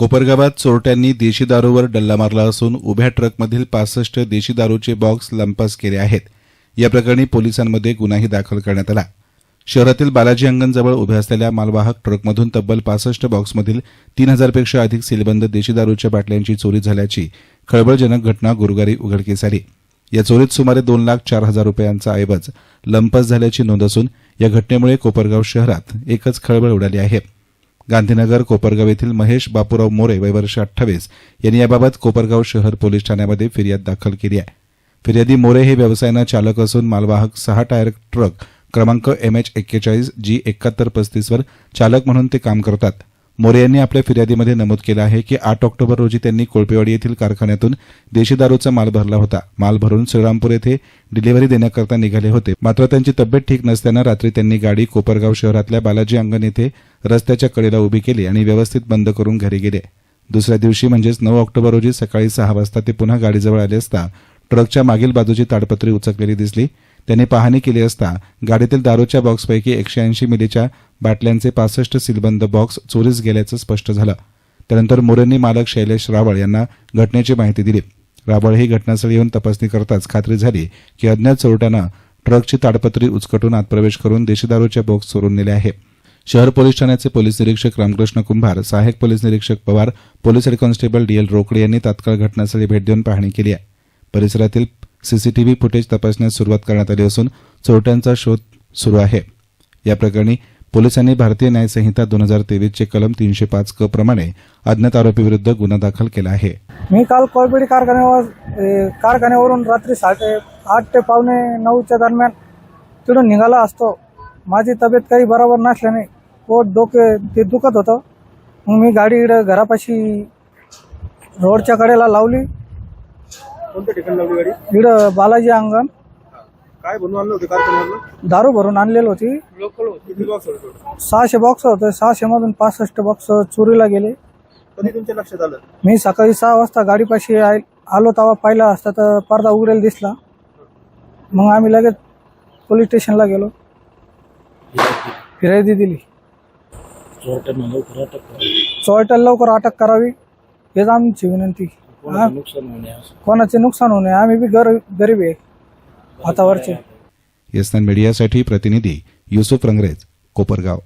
कोपरगावात चोरट्यांनी देशी दारूवर डल्ला मारला असून उभ्या ट्रकमधील पासष्ट देशी दारूचे बॉक्स लंपास केले आहेत. या प्रकरणी पोलिसांमध्ये गुन्हाही दाखल करण्यात आला. शहरातील बालाजी अंगणजवळ उभ्या असलेल्या मालवाहक ट्रकमधून तब्बल पासष्ट बॉक्समधील तीन हजारपेक्षा अधिक सीलबंद देशी दारूच्या बाटल्यांची चोरी झाल्याची खळबळजनक घटना गुरुवारी उघडकीस आली. या चोरीत सुमारे दोन लाख चार हजार रुपयांचा ऐवज लंपास झाल्याची नोंद असून या घटनेमुळे कोपरगाव शहरात एकच खळबळ उडाली आहे. गांधीनगर कोपरगाव येथील महेश बापूराव मोरे वय वर्ष अठ्ठावीस यांनी याबाबत कोपरगाव शहर पोलीस ठाण्यामध्ये फिर्याद दाखल केली आहे. फिर्यादी मोरे हे व्यवसायानं चालक असून मालवाहक सहा टायर ट्रक क्रमांक एम एच एक्केचाळीस जी एकाहत्तर पस्तीसवर चालक म्हणून ते काम करतात. मोरे यांनी आपल्या फिर्यादीमध्ये नमूद केलं आहे की आठ ऑक्टोबर रोजी त्यांनी कोळपेवाडी येथील कारखान्यातून देशी दारूचा माल भरला होता. माल भरून श्रीरामपूर येथे डिलिव्हरी देण्याकरता निघाले होते. मात्र त्यांची तब्येत ठीक नसल्यानं रात्री त्यांनी गाडी कोपरगाव शहरातल्या बालाजी अंगण येथे रस्त्याच्या कडेला उभी केली आणि व्यवस्थित बंद करून घरी गेले. दुसऱ्या दिवशी म्हणजेच नऊ ऑक्टोबर रोजी सकाळी सहा वाजता ते पुन्हा गाडीजवळ आले असता ट्रकच्या मागील बाजूची ताडपत्री उचकलेली दिसली. त्यांनी पाहणी केली असता गाडीतील दारूच्या बॉक्सपैकी एकशे ऐंशी मिलीच्या बाटल्यांचे पासष्ट सीलबंद बॉक्स चोरीस गेल्याचं स्पष्ट झालं. त्यानंतर मोरेंनी मालक शैलेश रावळ यांना घटनेची माहिती दिली. रावळ ही घटनास्थळी येऊन तपासणी करताच खात्री झाली की अज्ञात चोरट्यानं ट्रकची ताडपत्री उचकटून आत प्रवेश करून देशी बॉक्स चोरून नेले आहे. शहर पोलीस ठाण्याचे पोलीस निरीक्षक रामकृष्ण कुंभार सहाय्यक पोलीस निरीक्षक Pawar police head constable D L Rokade यांनी तात्काळ घटनास्थळी भेट देऊन पाहणी केली आहे. परिसरातील सीसीटीव्ही फुटेज तपासण्यास सुरुवात करण्यात आली असून चोरट्यांचा शोध सुरू आहे. या प्रकरणी पोलिसांनी भारतीय न्यायसंहिता दोन हजार तेवीसचे कलम तीनशे पाच क प्रमाणे अज्ञात आरोपीविरुद्ध गुन्हा दाखल केला आहे. मी काल कोळपेडी कारखान्यावर ए, कारखान्यावरून रात्री साडे आठ ते पावणे नऊच्या दरम्यान तिथून निघाला असतो. माझी तब्येत काही बरोबर नसल्याने पोट डोके ते दुखत होतं. मग मी गाडी इकडं घरापाशी रोडच्या कडेला लावली. कोणत्या ठिकाणी लावली गाडी? इकडं बालाजी अंगण. काय बनवून आणलं होतं? दारू भरून आणलेली होती. किती बॉक्स होते? सहाशे बॉक्स होते. सहाशे मधून पासष्ट बॉक्स चोरीला गेले. कधी तुमच्या लक्षात आलं? मी सकाळी सहा वाजता गाडीपाशी आय- आलो तेव्हा पाहिला असता तर पडदा उघडेल दिसला. मग आम्ही लगेच पोलीस स्टेशनला गेलो. फिर्यादी दिली. चोरट्याला लवकर अटक करावी. हेच आमची विनंती. हा? कोणाचे नुकसान होणे आम्ही बी गर गरीब आहे. हातावरचे. येसनान मीडियासाठी प्रतिनिधी युसुफ रंगरेज कोपरगाव.